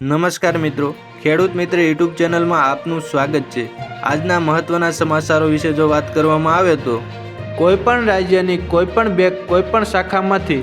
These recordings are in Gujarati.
નમસ્કાર મિત્રો. ખેડૂત મિત્ર યુટ્યુબ ચેનલમાં આપનું સ્વાગત છે. આજના મહત્વના સમાચારો વિશે જો વાત કરવામાં આવે તો, કોઈપણ રાજ્યની કોઈપણ બેંક કોઈપણ શાખામાંથી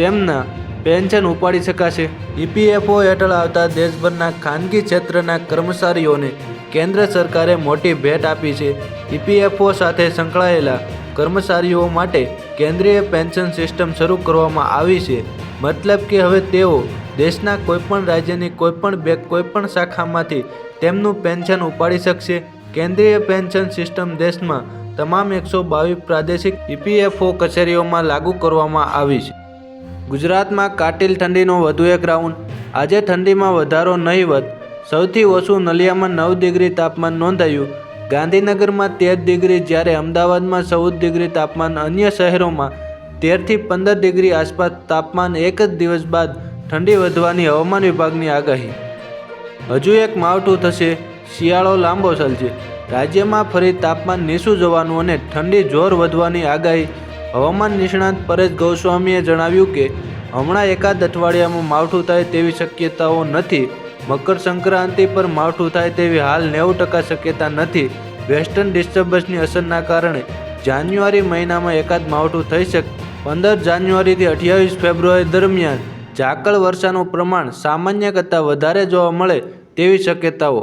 તેમના પેન્શન ઉપાડી શકાશે. ઈપીએફઓ હેઠળ આવતા દેશભરના ખાનગી ક્ષેત્રના કર્મચારીઓને કેન્દ્ર સરકારે મોટી ભેટ આપી છે. ઈપીએફઓ સાથે સંકળાયેલા કર્મચારીઓ માટે કેન્દ્રીય પેન્શન સિસ્ટમ શરૂ કરવામાં આવી છે. મતલબ કે હવે તેઓ દેશના કોઈપણ રાજ્યની કોઈપણ બેંક કોઈપણ શાખામાંથી તેમનું પેન્શન ઉપાડી શકશે. કેન્દ્રીય પેન્શન સિસ્ટમ દેશમાં તમામ એકસો બાવીસ પ્રાદેશિક ઈપીએફઓ કચેરીઓમાં લાગુ કરવામાં આવી છે. ગુજરાતમાં કાતિલ ઠંડીનો વધુ એક રાઉન્ડ. આજે ઠંડીમાં વધારો નહીવત સૌથી ઓછું નલિયામાં નવ ડિગ્રી તાપમાન નોંધાયું. ગાંધીનગરમાં તેર ડિગ્રી જ્યારે અમદાવાદમાં ચૌદ ડિગ્રી તાપમાન અન્ય શહેરોમાં તેરથી પંદર ડિગ્રી આસપાસ તાપમાન એક જ દિવસ બાદ ઠંડી વધવાની હવામાન વિભાગની આગાહી. હજુ એક માવઠું થશે, શિયાળો લાંબો ચાલશે. રાજ્યમાં ફરી તાપમાન નીચું જવાનું અને ઠંડી જોર વધવાની આગાહી હવામાન નિષ્ણાત પરેશ ગૌસ્વામીએ જણાવ્યું કે, હમણાં એકાદ અઠવાડિયામાં માવઠું થાય તેવી શક્યતાઓ નથી. મકર સંક્રાંતિ પર માવઠું થાય તેવી હાલ નેવું ટકા શક્યતા નથી. વેસ્ટર્ન ડિસ્ટર્બન્સની અસરના કારણે જાન્યુઆરી મહિનામાં એકાદ માવઠું થઈ શકે પંદર જાન્યુઆરીથી અઠ્યાવીસ ફેબ્રુઆરી દરમિયાન ઝાકળ વર્ષાનું પ્રમાણ સામાન્ય કરતાં વધારે જોવા મળે તેવી શક્યતાઓ